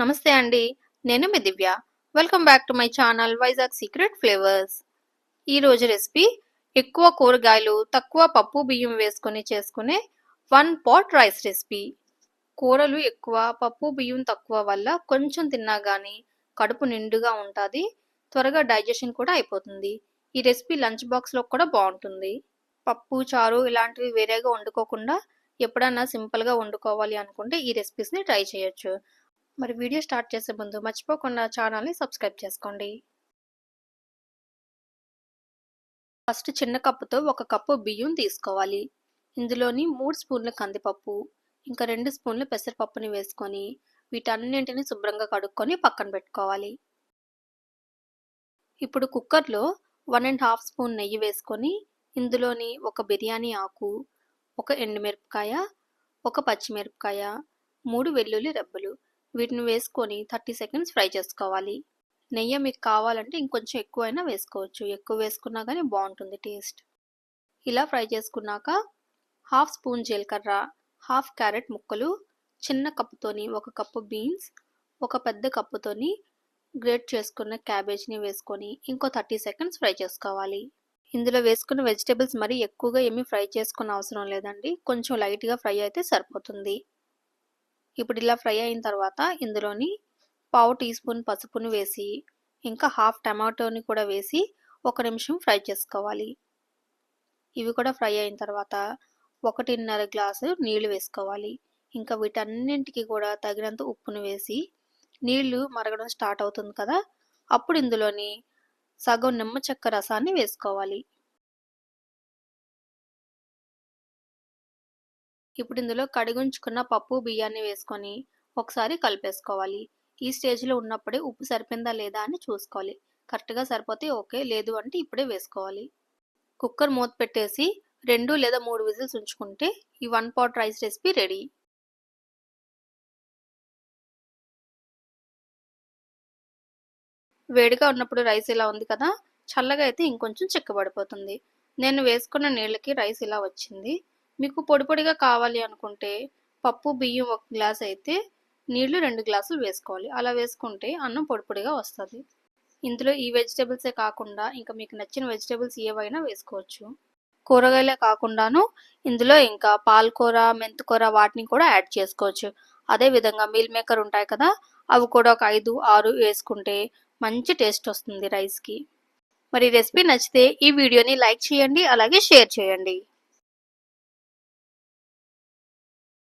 నమస్తే అండి నేను మీ Divya. Welcome back to my channel Vizag secret flavours ఈ రోజు రెసిపీ ఎక్కువ కూరగాయలు తక్కువ పప్పు బియ్యం వేసుకొని చేసుకునే వన్ పాట్ రైస్ రెసిపీ కూరలు ఎక్కువ పప్పు బియ్యం తక్కువ వల్ల కొంచెం తిన్నా కానీ కడుపు నిండుగా ఉంటుంది త్వరగా డైజెషన్ కూడా అయిపోతుంది. ఈ రెసిపీ లంచ్ బాక్స్లో కూడా బాగుంటుంది. పప్పు చారు ఇలాంటివి వేరేగా వండుకోకుండా ఎప్పుడన్నా సింపుల్గా వండుకోవాలి అనుకుంటే ఈ రెసిపీస్ని ట్రై చేయొచ్చు. మరి వీడియో స్టార్ట్ చేసే ముందు మర్చిపోకుండా ఛానల్ని సబ్స్క్రైబ్ చేసుకోండి. ఫస్ట్ చిన్న కప్పుతో ఒక కప్పు బియ్యం తీసుకోవాలి. ఇందులోని మూడు స్పూన్ల కందిపప్పు ఇంకా రెండు స్పూన్ల పెసరపప్పుని వేసుకొని వీటన్నింటిని శుభ్రంగా కడుక్కొని పక్కన పెట్టుకోవాలి. ఇప్పుడు కుక్కర్లో వన్ అండ్ హాఫ్ స్పూన్ నెయ్యి వేసుకొని ఇందులోని ఒక బిర్యానీ ఆకు ఒక ఎండుమిరపకాయ ఒక పచ్చిమిరపకాయ మూడు వెల్లుల్లి రెబ్బలు వీటిని వేసుకొని థర్టీ సెకండ్స్ ఫ్రై చేసుకోవాలి. నెయ్యి మీకు కావాలంటే ఇంకొంచెం ఎక్కువైనా వేసుకోవచ్చు. ఎక్కువ వేసుకున్నా కానీ బాగుంటుంది టేస్ట్. ఇలా ఫ్రై చేసుకున్నాక హాఫ్ స్పూన్ జీలకర్ర హాఫ్ క్యారెట్ ముక్కలు చిన్న కప్పుతోని ఒక కప్పు బీన్స్ ఒక పెద్ద కప్పుతోని గ్రేట్ చేసుకున్న క్యాబేజ్ని వేసుకొని ఇంకో థర్టీ సెకండ్స్ ఫ్రై చేసుకోవాలి. ఇందులో వేసుకున్న వెజిటేబుల్స్ మరి ఎక్కువగా ఏమీ ఫ్రై చేసుకున్న అవసరం లేదండి. కొంచెం లైట్గా ఫ్రై అయితే సరిపోతుంది. ఇప్పుడు ఇలా ఫ్రై అయిన తర్వాత ఇందులోని పావు టీ స్పూన్ పసుపును వేసి ఇంకా హాఫ్ టమాటోని కూడా వేసి ఒక నిమిషం ఫ్రై చేసుకోవాలి. ఇవి కూడా ఫ్రై అయిన తర్వాత ఒకటిన్నర గ్లాసు నీళ్ళు వేసుకోవాలి. ఇంకా వీటన్నింటికి కూడా తగినంత ఉప్పును వేసి నీళ్ళు మరగడం స్టార్ట్ అవుతుంది కదా అప్పుడు ఇందులోని సగం నిమ్మ చెక్క రసాన్ని వేసుకోవాలి. ఇప్పుడు ఇందులో కడిగుంచుకున్న పప్పు బియ్యాన్ని వేసుకొని ఒకసారి కలిపేసుకోవాలి. ఈ స్టేజ్లో ఉన్నప్పుడే ఉప్పు సరిపోయిందా లేదా అని చూసుకోవాలి. కరెక్ట్గా సరిపోతే ఓకే లేదు అంటే ఇప్పుడే వేసుకోవాలి. కుక్కర్ మూత పెట్టేసి రెండు లేదా మూడు విజిల్స్ ఉంచుకుంటే ఈ one pot rice recipe ready. వేడిగా ఉన్నప్పుడు రైస్ ఇలా ఉంది కదా చల్లగా అయితే ఇంకొంచెం చిక్కబడిపోతుంది. నేను వేసుకున్న నీళ్ళకి రైస్ ఇలా వచ్చింది. మీకు పొడి పొడిగా కావాలి అనుకుంటే పప్పు బియ్యం ఒక గ్లాస్ అయితే నీళ్ళు రెండు గ్లాసులు వేసుకోవాలి. అలా వేసుకుంటే అన్నం పొడి పొడిగా వస్తుంది. ఇందులో ఈ వెజిటేబుల్సే కాకుండా ఇంకా మీకు నచ్చిన వెజిటేబుల్స్ ఏవైనా వేసుకోవచ్చు. కూరగాయలే కాకుండాను ఇందులో ఇంకా పాలకూర మెంతికూర వాటిని కూడా యాడ్ చేసుకోవచ్చు. అదే విధంగా మీల్ మేకర్ ఉంటాయి కదా అవి కూడా ఒక ఐదు ఆరు వేసుకుంటే మంచి టేస్ట్ వస్తుంది రైస్కి. మరి రెసిపీ నచ్చితే ఈ వీడియోని లైక్ చేయండి అలాగే షేర్ చేయండి.